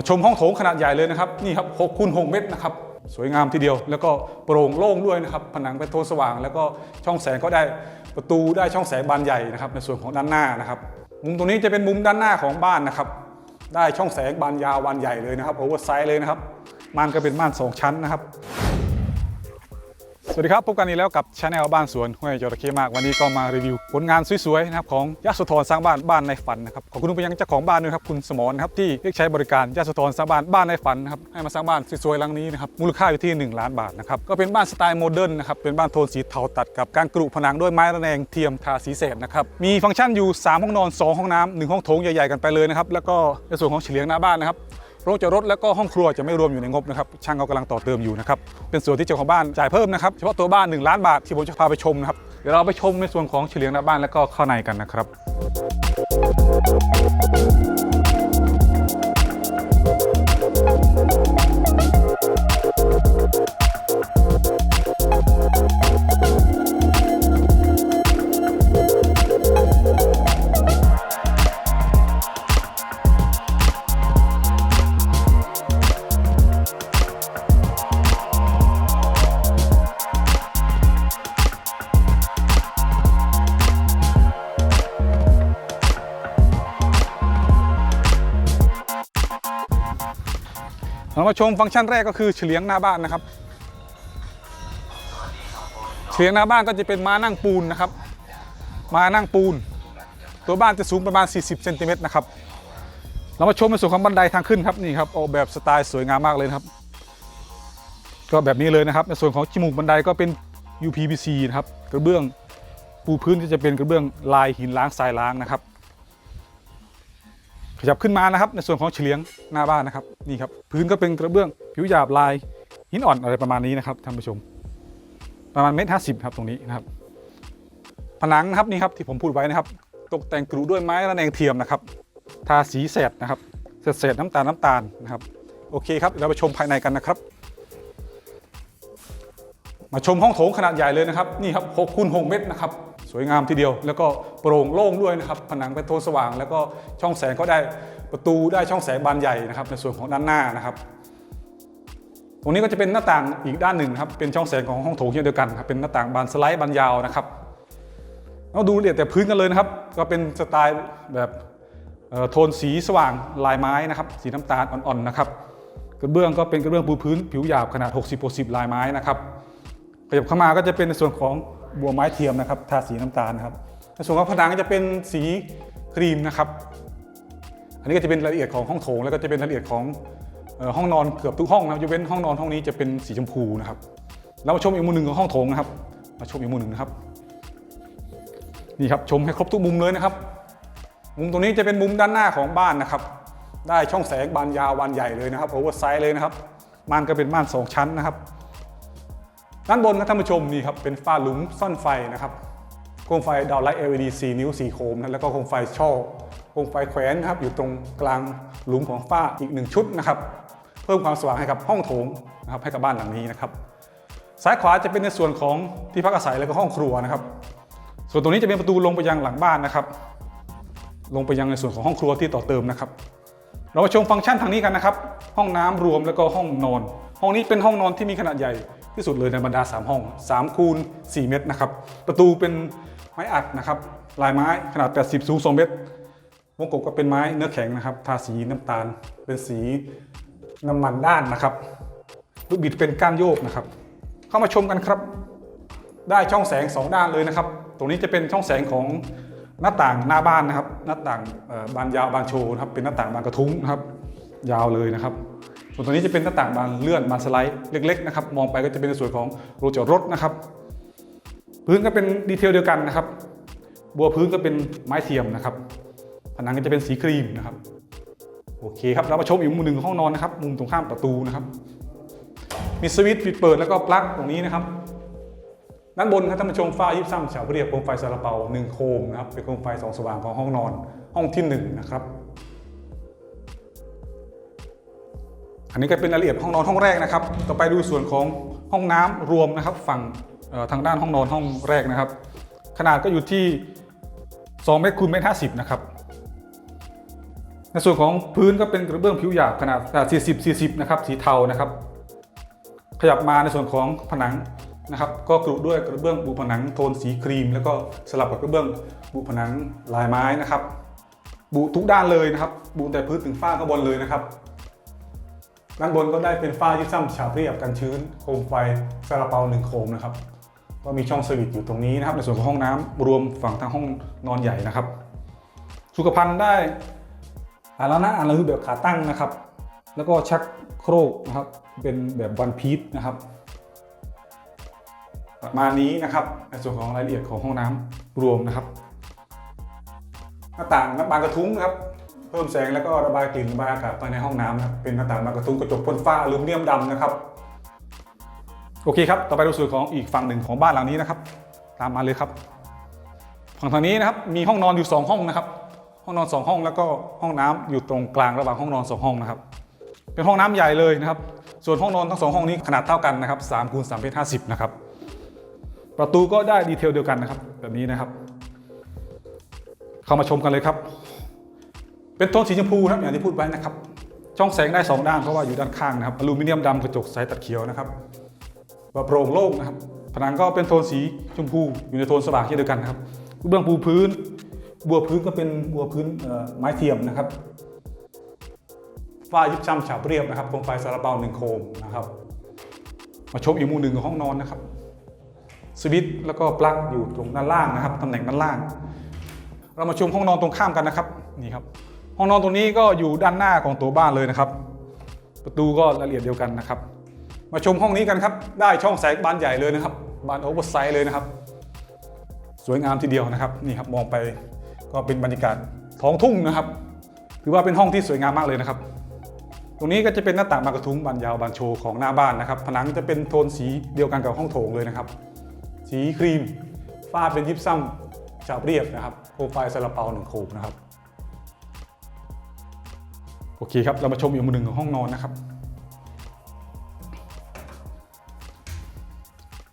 มาชมห้องโถงขนาดใหญ่เลยนะครับนี่ครับ6คูณ6เมตรนะครับสวยงามทีเดียว แล้วก็โปร่งโล่งด้วยนะครับผนังเป็นโทนสว่าง แล้วก็ช่องแสงก็ได้ประตูได้ช่องแสงบานใหญ่นะครับในส่วนของด้านหน้านะครับมุมตรงนี้จะเป็นมุมด้านหน้าของบ้านนะครับได้ช่องแสงบานยาวบานใหญ่เลยนะครับโอเวอร์ไซส์เลยนะครับม่านก็เป็นม่านสองชั้นนะครับ สวัสดีครับ พบกันอีกแล้วกับชาแนลบ้านสวนห้วยจระเข้มากวันนี้ก็มารีวิว ผลงานสวยๆนะครับของยะโสธรสร้างบ้านบ้านในฝันนะครับขอบคุณไปยังเจ้าของบ้านด้วยครับคุณสมรนะครับที่เรียกใช้บริการยะโสธรสร้างบ้านบ้านในฝันนะครับให้มาสร้างบ้านสวยๆหลังนี้นะครับมูลค่าอยู่ที่ 1 ล้านบาทนะครับก็เป็นบ้านสไตล์โมเดิร์นนะครับเป็นบ้านโทนสีเทาตัดกับการกรุผนังด้วยไม้ระแนงเทียมทาสีเศษนะครับมีฟังก์ชันอยู่ 3 ห้องนอน 2 ห้องน้ำหนึ่งห้องโถงใหญ่ๆกันไปเลยนะครับแล้วก็ในส่วนของเฉลียงหน้าบ้านนะครับ โรงจอดรถและก็ห้องครัวจะไม่รวมอยู่ในงบนะครับช่างเขากำลังต่อเติมอยู่นะครับเป็นส่วนที่เจ้าของบ้านจ่ายเพิ่มนะครับเฉพาะตัวบ้าน 1 ล้านบาทที่ผมจะพาไปชมนะครับเดี๋ยวเราไปชมในส่วนของเฉลียงหน้าบ้านและก็ข้างในกันนะครับ มาชมฟังก์ชันแรกก็คือเฉลียงหน้าบ้านนะครับ เฉลียงหน้าบ้านก็จะเป็นม้านั่งปูนนะครับม้านั่งปูน ตัวบ้านจะสูงประมาณ 40เซนติเมตรนะครับ เรามาชมในส่วนของบันไดทางขึ้นครับนี่ครับออกแบบสไตล์สวยงามมากเลยนะครับ ก็แบบนี้เลยนะครับ ในส่วนของจมูกบันไดก็เป็น UPVC นะครับกระเบื้องปูพื้นก็จะเป็นกระเบื้องลายหินล้างทรายล้างนะครับ ขยับขึ้นมานะครับ ในส่วนของเฉลียงหน้าบ้านนะครับนี่ครับพื้นก็เป็นกระเบื้องผิวหยาบลายหินอ่อนอะไรประมาณนี้นะครับท่านผู้ชม ประมาณเมตรห้าสิบครับตรงนี้นะครับ ผนังนะครับนี่ครับที่ผมพูดไว้นะครับ ตกแต่งกรุด้วยไม้ระแนงเทียมนะครับทาสีเศษนะครับเศษเศษน้ำตาลน้ำตาลนะครับโอเคครับเดี๋ยวเราไปชมภายในกันนะครับ มาชมห้องโถงขนาดใหญ่เลยนะครับ นี่ครับ6คูณ6เมตรนะครับ สวยงามทีเดียว แล้วก็โปร่งโล่งด้วยนะครับ ผนังเป็นโทนสว่าง แล้วก็ช่องแสงก็ได้ประตูได้ช่องแสงบานใหญ่นะครับ ในส่วนของด้านหน้านะครับ ตรงนี้ก็จะเป็นหน้าต่างอีกด้านหนึ่งครับเป็นช่องแสงของห้องโถงเช่นเดียวกันครับเป็นหน้าต่างบานสไลด์บานยาวนะครับเราดูละเอียดแต่พื้นกันเลยนะครับ ก็เป็นสไตล์แบบโทนสีสว่างลายไม้นะครับ สีน้ำตาลอ่อนๆนะครับกระเบื้องก็เป็นกระเบื้องปูพื้นผิวหยาบขนาด 60 60 ลายไม้นะครับขยับเข้ามาก็จะเป็นในส่วนของ บัวไม้เทียมนะครับทาสีน้ำตาลนะครับในส่วนของผนังจะเป็นสีครีมนะครับ อันนี้ก็จะเป็นรายละเอียดของห้องโถงแล้วก็จะเป็นรายละเอียดของห้องนอนเกือบทุกห้องนะครับยกเว้นห้องนอนห้องนี้จะเป็นสีชมพูนะครับเรามาชมอีกมุมหนึ่งของห้องโถงนะครับ มาชมอีกมุมหนึ่งนะครับนี่ครับชมให้ครบทุกมุมเลยนะครับ มุมตรงนี้จะเป็นมุมด้านหน้าของบ้านนะครับ ได้ช่องแสงบานยาวบานใหญ่เลยนะครับโอเวอร์ไซส์เลยนะครับม่านก็เป็นม่านสองชั้นนะครับ ด้านบนครับท่านผู้ชมนี่ครับเป็นฝ้าหลุมซ่อนไฟนะครับโคมไฟดาวไลท์ LED 4 นิ้ว 4 โคมนะแล้วก็โคมไฟช่อโคมไฟแขวนนะครับอยู่ตรงกลางหลุมของฝ้าอีกหนึ่งชุดนะครับเพิ่มความสว่างให้กับห้องโถงนะครับให้กับบ้านหลังนี้นะครับซ้ายขวาจะเป็นในส่วนของที่พักอาศัยแล้วก็ห้องครัวนะครับ ส่วนตรงนี้จะเป็นประตูลงไปยังหลังบ้านนะครับ ลงไปยังในส่วนของห้องครัวที่ต่อเติมนะครับ เรามาชมฟังก์ชันทางนี้กันนะครับ ห้องน้ำรวมแล้วก็ห้องนอน ห้องนี้เป็นห้องนอนที่มีขนาดใหญ่ ที่สุดเลยในบรรดา 3 ห้อง3คูณ4เมตรนะครับ ประตูเป็นไม้อัดนะครับ ลายไม้ขนาด 80 สูง 2 เมตร วงกบก็เป็นไม้เนื้อแข็งนะครับ ทาสีน้ำตาล เป็นสีน้ำมันด้านนะครับ ลูกบิดเป็นก้านโยกนะครับ เข้ามาชมกันครับ ได้ช่องแสง 2 ด้านเลยนะครับ ตรงนี้จะเป็นช่องแสงของหน้าต่างหน้าบ้านนะครับ หน้าต่างบานยาวบานโชว์นะครับ เป็นหน้าต่างบานกระทุ้งนะครับ ยาวเลยนะครับ ส่วนตัวนี้จะเป็นหน้าต่างบานเลื่อนบานสไลด์เล็กๆนะครับมองไปก็จะเป็นในส่วนของโรงจอดรถนะครับ พื้นก็เป็นดีเทลเดียวกันนะครับ บัวพื้นก็เป็นไม้เทียมนะครับ ผนังก็จะเป็นสีครีมนะครับโอเคครับเรามาชมอีกมุมหนึ่งของห้องนอนนะครับ มุมตรงข้ามประตูนะครับ มีสวิตช์ปิดเปิดแล้วก็ปลั๊กตรงนี้นะครับด้านบนครับท่านผู้ชมฝ้ายิบซ้ำเฉาเรียบโคมไฟซาลาเปาหนึ่งโคมนะครับเป็นโคมไฟสองสว่างของห้องนอน ห้องที่หนึ่งนะครับ นนี้ก็เป็นรายละเอียดห้องนอนห้องแรกนะครับ ต่อไปดูส่วนของห้องน้ำรวมนะครับ ฝั่งทางด้านห้องนอนห้องแรกนะครับ ขนาดก็อยู่ที่2เมตรคูณเมตรห้าสิบนะครับ ในส่วนของพื้นก็เป็นกระเบื้องผิวหยาบขนาด 40 40 นะครับ สีเทานะครับ ขยับมาในส่วนของผนังนะครับ ก็กรุด้วยกระเบื้องบุผนังโทนสีครีม แล้วก็สลับกับกระเบื้องบุผนังลายไม้นะครับ บุทุกด้านเลยนะครับ บุแต่พื้นถึงฝ้าข้างบนเลยนะครับ ด้านบนก็ได้เป็นฝ้ายิบซ้ำฉาบเรียบกันชื้นโคมไฟซาลาเปาหนึ่งโคมนะครับก็มีช่องสวิตช์อยู่ตรงนี้นะครับ ในส่วนของห้องน้ำรวมฝั่งทางห้องนอนใหญ่นะครับ สุขภัณฑ์ได้อานแล้วนะอานแล้วแบบขาตั้งนะครับ แล้วก็ชักโครกนะครับเป็นแบบวันพีชนะครับประมาณนี้นะครับ ในส่วนของรายละเอียดของห้องน้ำรวมนะครับหน้าต่างบานกระทุ้งนะครับ เพิ่มแสงแล้วก็ระบายกลิ่นระบายอากาศภายในห้องน้ำนะเป็นหน้าต่างบานกระทุ้งกระจกพ่นฟ้าอลูมิเนียมดำนะครับ โอเคครับ ต่อไปดูส่วนของอีกฝั่งหนึ่งของบ้านหลังนี้นะครับ ตามมาเลยครับ ฝั่งทางนี้นะครับมีห้องนอนอยู่ 2 ห้องนะครับ ห้องนอน 2 ห้องแล้วก็ห้องน้ำอยู่ตรงกลางระหว่างห้องนอน 2 ห้องนะครับ เป็นห้องน้ำใหญ่เลยนะครับ ส่วนห้องนอนทั้งสองห้องนี้ขนาดเท่ากันนะครับ3คูณ3เมตร50นะครับ ประตูก็ได้ดีเทลเดียวกันนะครับ แบบนี้นะครับ เข้ามาชมกันเลยครับ เป็นโทนสีชมพูครับอย่างที่พูดไว้นะครับ ช่องแสงได้สองด้านเพราะว่าอยู่ด้านข้างนะครับอลูมิเนียมดำกระจกใสตัดเขียวนะครับแบบโปร่งโล่งนะครับ ผนังก็เป็นโทนสีชมพูอยู่ในโทนสว่างเช่นเดียวกันครับเบื้องปูพื้น บัวพื้นก็เป็นบัวพื้นไม้เทียมนะครับฝ้ายิบซ้ำฉาบเรียบนะครับโคมไฟซาลาเปาหนึ่งโคมนะครับ มาชมอีกมุมหนึ่งของห้องนอนนะครับสวิตช์แล้วก็ปลั๊กอยู่ตรงด้านล่างนะครับตำแหน่งด้านล่าง เรามาชมห้องนอนตรงข้ามกันนะครับนี่ครับ ห้องนอนตรงนี้ก็อยู่ด้านหน้าของตัวบ้านเลยนะครับ ประตูก็ละเอียดเดียวกันนะครับ มาชมห้องนี้กันครับ ได้ช่องแสงบานใหญ่เลยนะครับ บานโอเวอร์ไซส์เลยนะครับ สวยงามทีเดียวนะครับ นี่ครับมองไปก็เป็นบรรยากาศท้องทุ่งนะครับ ถือว่าเป็นห้องที่สวยงามมากเลยนะครับ ตรงนี้ก็จะเป็นหน้าต่างบานกระทุ้งบานยาวบานโชว์ของหน้าบ้านนะครับ ผนังจะเป็นโทนสีเดียวกันกับห้องโถงเลยนะครับ สีครีม ฝ้าเป็นยิปซัมฉาบเรียบนะครับโคมไฟซาลาเปาหนึ่งโคมนะครับ โอเคครับ เรามาชมอีกมุมหนึ่งของห้องนอนนะครับ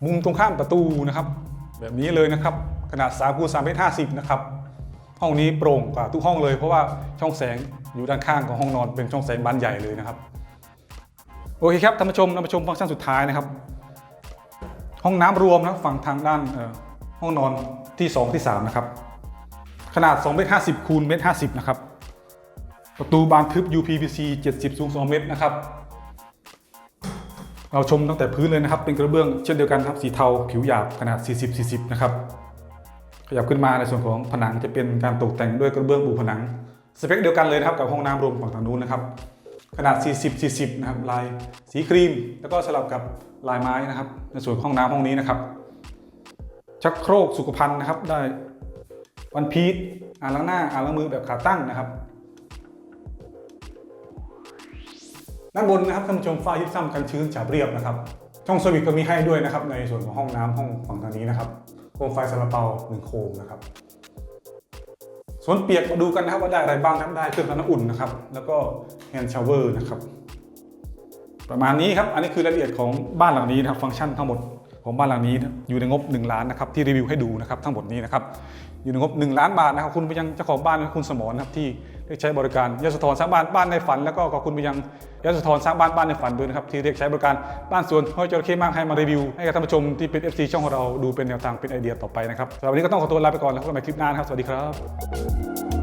มุมตรงข้ามประตูนะครับ แบบนี้เลยนะครับ ขนาด3คูณ3เมตร50 นะครับ ห้องนี้โปร่งกว่าทุกห้องเลย เพราะว่าช่องแสงอยู่ด้านข้างของห้องนอนเป็นช่องแสงบานใหญ่เลยนะครับ โอเคครับท่านผู้ชมเรามาชมฟังก์ชันสุดท้ายนะครับ ห้องน้ำรวมนะฝั่งทางด้านห้องนอนที่ 2 ที่ 3 นะครับ ขนาด2เมตร50คูณเมตร50 นะครับ ประตูบานทึบ UPVC 70 สูง 2 เมตรนะครับ เราชมตั้งแต่พื้นเลยนะครับ เป็นกระเบื้องเช่นเดียวกันครับ สีเทาผิวหยาบขนาด 40 40 นะครับ ขยับขึ้นมาในส่วนของผนังจะเป็นการตกแต่งด้วยกระเบื้องปูผนัง สเปคเดียวกันเลยนะครับกับห้องน้ำรวมฝั่งทางนู้นนะครับ ขนาด 40 40 นะครับ ลายสีครีม แล้วก็สลับกับลายไม้นะครับ ในส่วนห้องน้ำห้องนี้นะครับ ชักโครกสุขภัณฑ์นะครับได้วันพีชอ่างล้างหน้าอ่างล้างมือแบบขาตั้งนะครับ ด้านบนนะครับท่านผู้ชมฝ้ายิบซ้ำกันชื้นฉาบเรียบนะครับ ช่องสวิตก็มีให้ด้วยนะครับ ในส่วนของห้องน้ำห้องฝั่งทางนี้นะครับโคมไฟซาลาเปาหนึ่งโคมนะครับส่วนเปียกมาดูกันนะครับว่าได้อะไรบ้างครับได้เครื่องทำน้ำอุ่นนะครับ แล้วก็แฮนด์ชาวเวอร์นะครับ ประมาณนี้ครับ อันนี้คือรายละเอียดของบ้านหลังนี้นะครับ ฟังก์ชันทั้งหมดของบ้านหลังนี้อยู่ในงบ 1 ล้านนะครับที่รีวิวให้ดูนะครับทั้งหมดนี้นะครับ อยู่ในงบ1ล้านบาทนะครับ คุณไปยังเจ้าของบ้านคุณสมรนะครับที่ได้ใช้บริการยศธรสร้างบ้านบ้านในฝัน แล้วก็ขอบคุณไปยังยศธรสร้างบ้านบ้านในฝันด้วยนะครับที่เรียกใช้บริการบ้านสวนห้อยจระเข้มากให้มารีวิวให้กับท่านผู้ชมที่เป็น FC ช่องของเราดูเป็นแนวทางเป็นไอเดียต่อไปนะครับสำหรับวันนี้ก็ต้องขอตัวลาไปก่อนแล้วพบกันใหม่คลิปหน้านะครับสวัสดีครับ